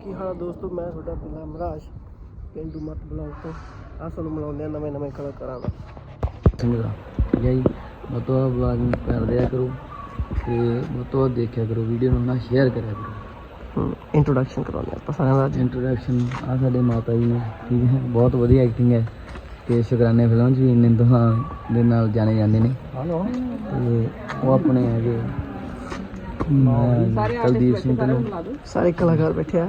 ਕੀ ਹਾਲ ਦੋਸਤੋ ਮੈਂ ਤੁਹਾਡਾ ਪਿੰਡਾ ਮਹਾਰਾਜ ਪਿੰਡੂ ਮੱਤ ਬਲੌਗ ਤੋਂ। ਆ ਤੁਹਾਨੂੰ ਮਿਲਾਉਂਦੇ ਆ ਨਵੇਂ ਨਵੇਂ ਕਲਾਕਾਰਾਂ ਦਾ ਦਾ ਠੀਕ ਹੈ ਜੀ। ਤੋਂ ਵਲੌਗ ਨੂੰ ਕਰ ਦਿਆ ਕਰੋ ਤੇ ਵੱਧ ਦੇਖਿਆ ਕਰੋ ਵੀਡੀਓ ਨੂੰ ਨਾ ਸ਼ੇਅਰ ਕਰਿਆ ਕਰੋ। ਇੰਟਰੋਡਕਸ਼ਨ ਕਰਾਉਂਦੇ ਆਪਾਂ ਸਾਰਿਆਂ ਦਾ ਇੰਟਰੋਡਕਸ਼ਨ ਆ ਸਾਡੇ ਮਾਤਾ ਜੀ ਨੇ ਠੀਕ ਹੈ। ਬਹੁਤ ਵਧੀਆ ਐਕਟਿੰਗ ਹੈ ਤੇ ਸ਼ੁਕਰਾਨੇ ਫਿਲਮ 'ਚ ਵੀ ਦੇ ਨਾਲ ਜਾਣੇ ਜਾਂਦੇ ਨੇ। ਹਲੋ ਤੇ ਉਹ ਆਪਣੇ ਹੈਗੇ ਕੁਲਦੀਪ ਸਿੰਘ ਢਿੱਲੋਂ ਸਾਰੇ ਕਲਾਕਾਰ ਬੈਠੇ ਆ।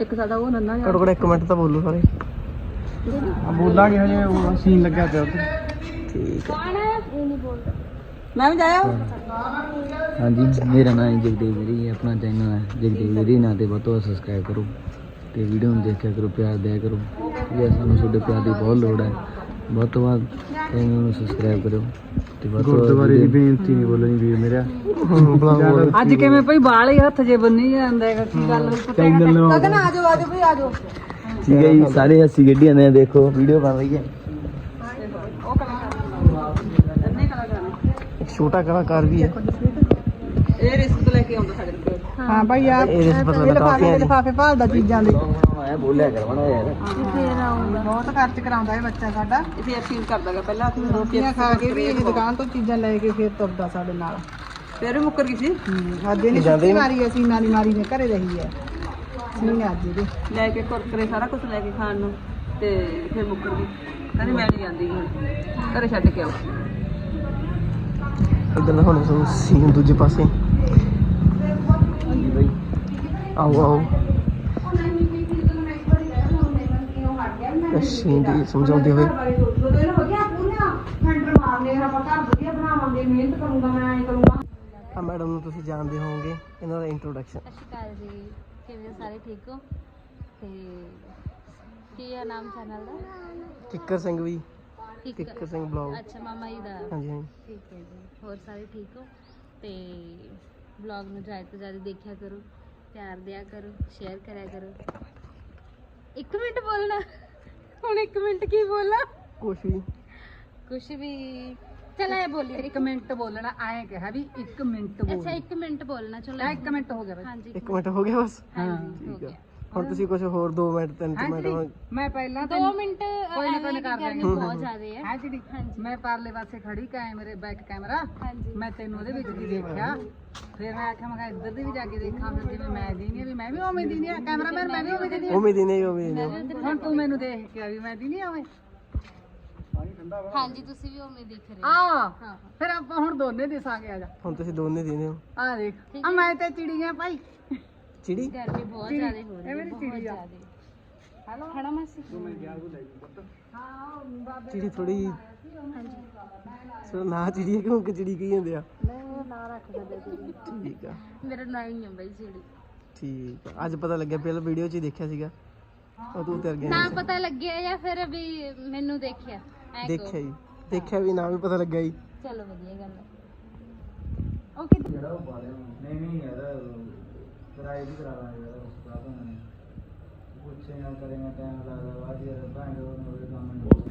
ਇੱਕ ਸਾਡਾ ਉਹ ਨੰਨਾ ਘੱਟੋ ਘੱਟ ਇੱਕ ਮਿੰਟ ਤਾਂ ਬੋਲੋ ਸਾਰੇ। ਬੋਲਾਂਗੇ ਹਜੇ ਉਹ ਸੀਨ ਲੱਗਿਆ ਪਿਆ ਉੱਥੇ। ਠੀਕ ਹੈ? ਮੈਂ ਵੀ ਜਾਇਆ। ਹਾਂਜੀ ਮੇਰਾ ਨਾਮ ਹੈ ਜਗਦੇਵ ਵੀਰੀ ਆਪਣਾ ਚੈਨਲ ਹੈ ਜਗਦੇਵ ਵੀਰੀ ਨਾਂ ਤੇ ਬਹੁਤ ਸਬਸਕ੍ਰਾਈਬ ਕਰੋ ਤੇ ਵੀਡੀਓ ਨੂੰ ਦੇਖਿਆ ਕਰੋ ਪਿਆਰ ਦਿਆ ਕਰੋ। ਠੀਕ ਹੈ ਸਾਨੂੰ ਤੁਹਾਡੇ ਪਿਆਰ ਦੀ ਬਹੁਤ ਲੋੜ ਹੈ। ਬਹੁਤ ਤੋਂ ਵੱਧ ਚੈਨਲ ਨੂੰ ਸਬਸਕ੍ਰਾਈਬ ਕਰੋ ਤੇ ਬਹੁਤ ਤੋਂ ਗੁਰਦੁਆਰੇ ਦੀ ਬੇਨਤੀ ਨਹੀਂ ਬੋਲਣੀ ਵੀਰ ਮੇਰਾ ਅੱਜ ਕਿਵੇਂ ਭਈ ਬਾਲ ਹੀ ਹੱਥ ਜੇ ਬੰਨੀ ਜਾਂਦਾ ਹੈਗਾ ਕੀ ਗੱਲ ਚੈਨਲ ਨੂੰ ਕਦਨ ਆ ਜਾਓ ਆ ਜਾਓ ਭਈ ਆ ਜਾਓ ਠੀਕ ਹੈ ਜੀ ਸਾਰੇ ਹੱਸੀ ਗੱਡੀ ਜਾਂਦੇ ਆ ਦੇਖੋ ਵੀਡੀਓ ਬਣ ਰਹੀ ਹੈ ਉਹ ਕਲਾਕਾਰ ਨੇ ਕਲਾਕਾਰ ਨੇ ਇੱਕ ਛੋਟਾ ਕਲਾਕਾਰ ਵੀ ਹੈ ਇਹ ਲੈ ਕੇ ਆਉਂਦਾ ਸਾਡੇ ਕੋਲ। ਹਾਂ। ਭਾਈ ਆ ਇਹ ਲਿਫਾਫੇ ਭਾਲਦਾ ਚੀਜ਼ਾਂ ਦੇ। ਮੈਂ ਬੋਲਿਆ ਕਰਵਾਣਾ ਯਾਰ ਬਹੁਤ ਖਰਚ ਕਰਾਉਂਦਾ ਇਹ ਬੱਚਾ ਸਾਡਾ। ਇਹ ਫੀਲ ਕਰਦਾਗਾ ਪਹਿਲਾਂ ਰੋਟੀਆਂ ਖਾ ਕੇ ਵੀ ਇਹ ਦੁਕਾਨ ਤੋਂ ਚੀਜ਼ਾਂ ਲੈ ਕੇ ਫਿਰ ਤੁਰਦਾ ਸਾਡੇ ਨਾਲ। ਫਿਰ ਵੀ ਮੁੱਕਰ ਗਈ ਸੀ? ਅੱਜ ਇਹਨੇ ਜਾਂਦੇ ਛੁੱਟੀ ਮਾਰੀ ਅਸੀਂ ਨਾਨੀ ਮਾਰੀ ਨੇ ਘਰੇ ਰਹੀ ਹੈ। ਨਹੀਂ ਅੱਜ ਇਹਦੇ। ਲੈ ਕੇ ਕੁਰਕਰੇ ਸਾਰਾ ਕੁਝ ਲੈ ਕੇ ਖਾਣ ਨੂੰ ਤੇ ਫਿਰ ਮੁੱਕਰ ਗਈ। ਕਹਿੰਦੀ ਮੈਂ ਨਹੀਂ ਜਾਂਦੀ ਹੁਣ। ਘਰੇ ਛੱਡ ਕੇ ਆਓ। ਇਧਰ ਦਾ ਹੁਣ ਤੁਹਾਨੂੰ ਸੀਨ ਦੂਜੇ ਪਾਸੇ। ਆਓ ਆਓ। ਸੀਨ ਦੀ ਸਮਝਾਉਂਦੇ ਹੋਏ। ਆ ਮੈਡਮ ਨੂੰ ਤੁਸੀਂ ਜਾਣਦੇ ਹੋਵੋਗੇ ਇਹਨਾਂ ਦਾ ਇੰਟਰੋਡਕਸ਼ਨ ਸਤਿ ਸ਼੍ਰੀ ਅਕਾਲ ਜੀ ਕਿਵੇਂ ਹੋ ਸਾਰੇ ਠੀਕ ਹੋ? ਤੇ ਕੀ ਹੈ ਨਾਮ ਚੈਨਲ ਦਾ? ਕਿੱਕਰ ਸਿੰਘ ਵੀ ਕਿੱਕਰ। ਸਿੰਘ ਬਲੌਗ ਅੱਛਾ ਮਾਮਾ ਜੀ ਦਾ। ਹਾਂਜੀ ਹਾਂਜੀ। ਠੀਕ ਹੈ ਜੀ ਹੋਰ ਸਾਰੇ ਠੀਕ ਹੋ? ਤੇ ਵਲੌਗ ਨੂੰ ਜ਼ਿਆਦਾ ਤੋਂ ਜ਼ਿਆਦਾ ਦੇਖਿਆ ਕਰੋ। ਪਿਆਰ ਦਿਆ ਕਰੋ ਸ਼ੇਅਰ ਕਰਿਆ ਕਰੋ। ਇੱਕ ਮਿੰਟ ਬੋਲਣਾ। ਹੁਣ ਇੱਕ ਮਿੰਟ ਕੀ ਬੋਲਾਂ? ਕੁਛ ਵੀ। ਕੁਛ ਵੀ। ਚਲ ਇਹ ਬੋਲੀ ਇੱਕ ਮਿੰਟ ਬੋਲਣਾ ਐਂ ਕਿਹਾ ਵੀ ਇੱਕ ਮਿੰਟ ਅੱਛਾ ਇੱਕ ਮਿੰਟ ਬੋਲਣਾ ਚਲੋ। ਇੱਕ ਮਿੰਟ ਹੋ ਗਿਆ ਬਸ। ਹਾਂਜੀ ਇੱਕ ਮਿੰਟ ਹੋ ਗਿਆ ਬਸ? ਹੋ ਠੀਕ ਆ। ਗਿਆ। ਹੁਣ ਤੁਸੀਂ ਕੁਝ ਹੋਰ 2 ਮਿੰਟ 3 ਮਿੰਟ ਹਾਂਜੀ ਮੈਂ ਪਹਿਲਾਂ ਦੋ ਮਿੰਟ ਕੋਈ ਨਾ ਕੋਈ ਕਰ ਦਿਆਂਗੇ। ਬਹੁਤ ਜ਼ਿਆਦਾ ਹੈ ਹੈ ਜਿਹੜੀ? ਹਾਂਜੀ। ਮੈਂ ਪਰਲੇ ਪਾਸੇ ਖੜੀ ਕੈਮਰੇ ਬੈਕ ਕੈਮਰਾ। ਹਾਂਜੀ। ਮੈਂ ਤੈਨੂੰ ਉਹਦੇ ਵਿੱਚ ਦੀ ਦੇਖਿਆ। ਫਿਰ ਮੈਂ ਆਖਿਆ ਮੈਂ ਕਿਹਾ ਇੱਧਰ ਦੀ ਵੀ ਜਾ ਕੇ ਦੇਖਾਂ ਫਿਰ ਜਿਵੇਂ ਮੈਂ ਦੀ ਨਹੀਂ ਵੀ ਮੈਂ ਵੀ ਉਵੇਂ ਦੀ ਨਹੀਂ ਕੈਮਰਾਮੈਨ ਮੈਂ ਵੀ ਉਵੇਂ ਦੀ ਨਹੀਂ ਉਮੀਦ ਹੀ ਨਹੀਂ ਉਮੀਦ ਨਹੀਂ। ਹੁਣ ਤੂੰ ਮੈਨੂੰ ਦੇਖ ਕੇ ਆ ਵੀ ਮੈਂ ਦੀ ਨਹੀਂ ਉਵੇਂ। ਹਾਂਜੀ ਤੁਸੀਂ ਵੀ ਉਵੇਂ ਦੇਖ ਰਹੇ ਹੋ। ਆ ਹਾਂ। ਹਾਂ। ਫਿਰ ਆਪਾਂ ਹੁਣ ਦੋਨੇ ਦਿਸਾਂਗੇ ਆ ਜਾ। ਹੁਣ ਤੁਸੀਂ ਦੋਨੇ ਦਿੰਦੇ ਹੋ। ਆ ਦੇਖ। ਆ ਮੈਂ ਤੇ ਚਿੜੀਆਂ ਭਾਈ। ਚਿੜੀ? ਗਰਮੀ ਬਹੁਤ ਜ਼ਿਆਦਾ ਹੋ ਰਹੀ ਹੈ ਬਹੁਤ ਚਿੜੀ ਆ। ਜ਼ਿਆਦਾ। ਖੜਾ ਮਾਸੀ। ਚਿੜੀ ਥੋੜੀ ਸੋ ਨਾ ਚਿੜੀ ਹੈ ਕਿਉਂ ਕਿ ਚਿੜੀ ਕਹੀ ਜਾਂਦੇ ਆ? ਨਹੀਂ ਠੀਕ ਆ। ਮੇਰਾ ਨਾਂ ਹੀ ਹੈ ਬਈ ਜਿਹੜੀ ਠੀਕ ਆ। ਅੱਜ ਪਤਾ ਲੱਗਿਆ ਪਹਿਲਾਂ ਵੀਡੀਓ 'ਚ ਹੀ ਦੇਖਿਆ ਸੀਗਾ। ਉਹ ਤੂੰ ਤੇਰ ਗਿਆ ਨਾ ਪਤਾ ਲੱਗਿਆ ਜਾਂ ਫਿਰ ਵੀ ਮੈਨੂੰ ਦੇਖਿਆ। ਐ ਦੇਖਿਆ ਜੀ। ਦੇਖਿਆ ਵੀ ਨਾ ਵੀ ਪਤਾ ਲੱਗਿਆ ਜੀ। ਚਲੋ ਵਧੀਆ ਗੱਲ ਹੈ ਓਕੇ। ਨਹੀਂ ਨਹੀਂ ਯਾਰ। ਕਿਰਾਏ ਦੀ ਕਰਾ ਲਾਂਗੇ ਯਾਰ ਉਸ ਦਾ ਤਾਂ ਪੁੱਛੇ ਨਾ ਕਰੇ ਮੈਂ ਟਾਈਮ ਲੱਗਦਾ ਬਾਅਦ ਯਾਰ ਭਾਂਡੇ ਉਹ ਮੇਰੇ ਕੰਮ ਨਹੀਂ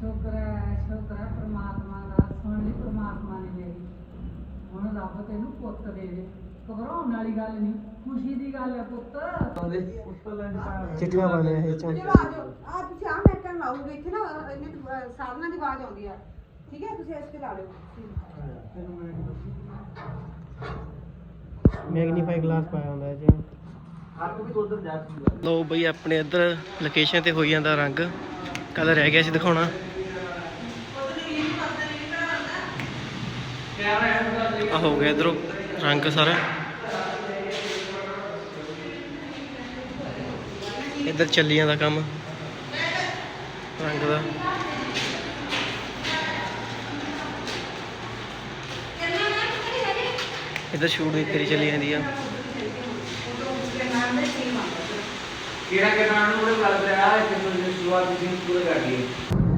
ਸ਼ੁਕਰ ਹੈ ਸ਼ੁਕਰ ਹੈ ਪ੍ਰਮਾਤਮਾ ਦਾ। ਸੁਣ ਲਈ ਪ੍ਰਮਾਤਮਾ ਨੇ ਮੇਰੀ। ਹੁਣ ਰੱਬ ਤੈਨੂੰ ਪੁੱਤ ਦੇ ਦੇ। ਘਬਰਾਉਣ ਵਾਲੀ ਗੱਲ ਨਹੀਂ ਖੁਸ਼ੀ ਦੀ ਗੱਲ ਹੈ ਪੁੱਤ। ਚਿੱਟੀਆਂ ਪਾਣੇ ਇਹ ਚ ਆ ਤੁਸੀਂ ਆ ਮੈਂ ਕਰਨ ਲਾਉਂਗੇ ਇੱਥੇ ਨਾ ਇਹਨੇ ਸਾਧਨਾ ਦੀ ਆਵਾਜ਼ ਆਉਂਦੀ ਆ। ਠੀਕ ਹੈ? ਤੁਸੀਂ ਇਸ ਤੇ ਲਾ ਲਿਓ। ਮੈਗਨੀਫਾਈ ਗਲਾਸ ਪਾਇਆ ਹੁੰਦਾ ਇਹ ਲੋ ਬਈ, ਆਪਣੇ ਇੱਧਰ ਲੋਕੇਸ਼ਨ ਤੇ ਹੋਈ ਜਾਂਦਾ ਰੰਗ। ਕੱਲ ਰਹਿ ਗਿਆ ਸੀ ਦਿਖਾਉਣਾ। ਆ ਹੋ ਗਿਆ ਇਧਰੋਂ ਰੰਗ ਸਾਰਾ। ਇੱਧਰ ਚੱਲੀ ਜਾਂਦਾ ਕੰਮ। ਰੰਗ ਦਾ। ਇੱਧਰ ਸ਼ੂਟ ਦੀ ਤੇਰੀ ਚੱਲੀ ਜਾਂਦੀ ਆ। ਕਿਹੜਾ ਕਿਹੜਾ ਨੂੰ ਉਹਦੇ ਲੱਗ ਰਿਹਾ ਹੈ ਕਿ ਸ਼ੁਰੂਆਤ ਦੀ ਪੂਰੇ ਕਰ ਦਈਏ